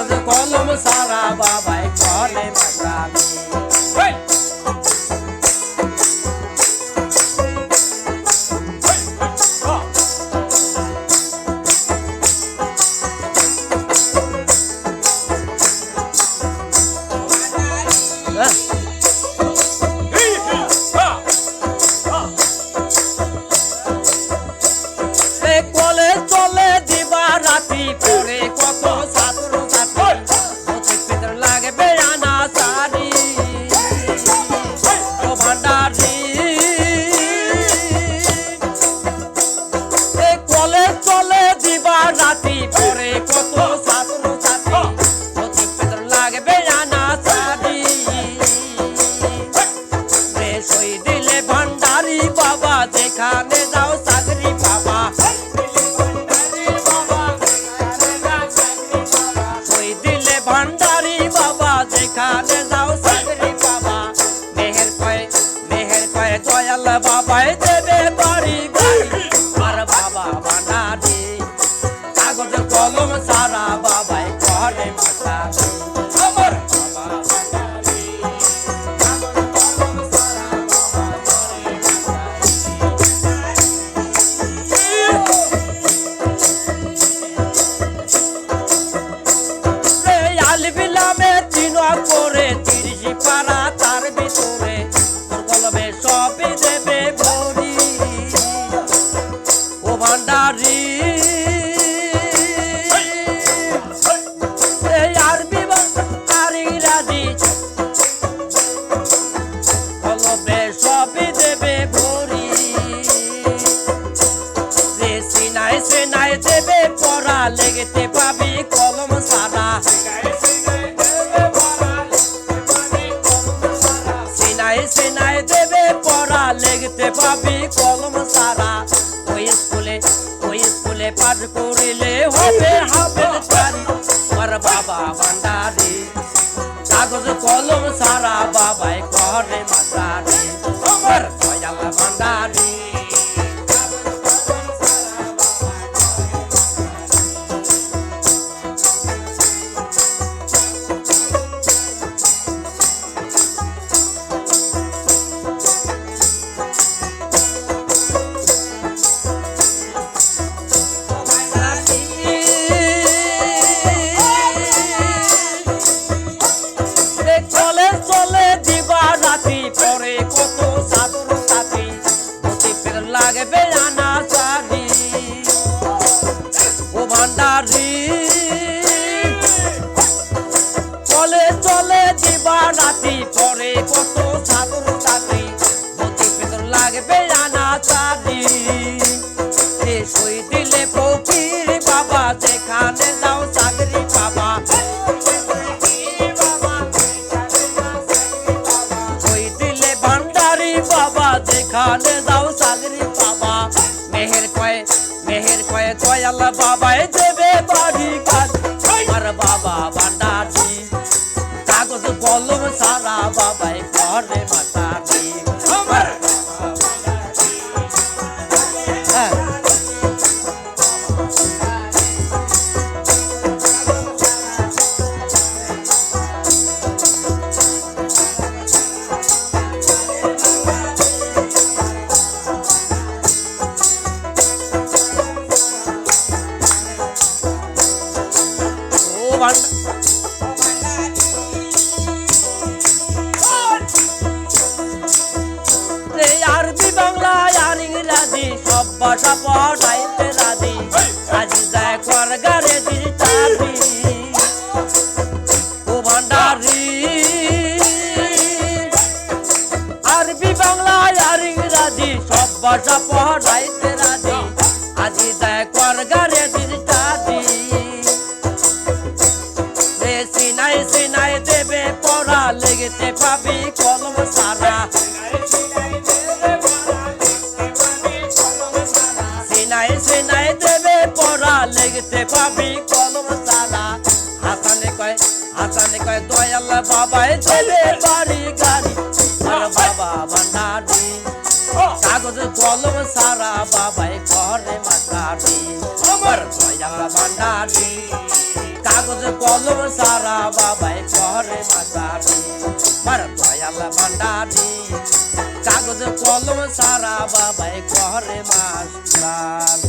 কাগজ কলম সারা বাবাই করে মাতামি হেই! যেখানে যাও চাকরি বাবা। মেহের কয়ে মেহের কয়ে দয়াল বাবাই দেবে বাড়ি গাড়ি লেগেতে পাবি কলম সারা সিনাই সিনাই দেবে পড়া লেগতে পাবি কলম সারা ওই স্কুলে ওই স্কুলে পাঠ করিলে হবে হবে চারি আর বাবা ভান্ডারি, কাগজ কলম সারা বাবাই করে মাতারি ভান্ডারি। চলে চলে দিবা রাতি পরে কত সাধুর সাথী অতি ফের লাগবে আনা এ সই দিলে ফকির বাবা, যেখানে যাও চাকরি বাবা ওই দিলে ভান্ডারি বাবা, যেখানে যাও চাকরি বাবা মেহের কয়ে কয়াল বাবায় দেবে বাড়ি কাজ। আমার বাবা ভান্ডারি কাগজ কলম সারা বাবাই সব ভাষা পড়াইতে রাজি আজি যায় কর গারে দির চাবি ও ভান্ডারি। আরবি বাংলা আর ইংরাজি সব ভাষা পড়াইতে রাজি আজি যায় কর গারে দির চাবি রে সিনাই সিনাই দেবে পড়া লেগেতে পাবি কলম সারা। হাসানে কয় দয়াল বাবাই দেবে বাড়ি গাড়ি। আর বাবা ভান্ডারি কাগজ কলম সারা বাবাই ঘরে মাতারি। আমার। দয়াল ভান্ডারি কাগজ কলম সারা বাবাই করে মাতারি। মার দয়াল ভান্ডারি কাগজ কলম সারা বাবাই করে মাস্টার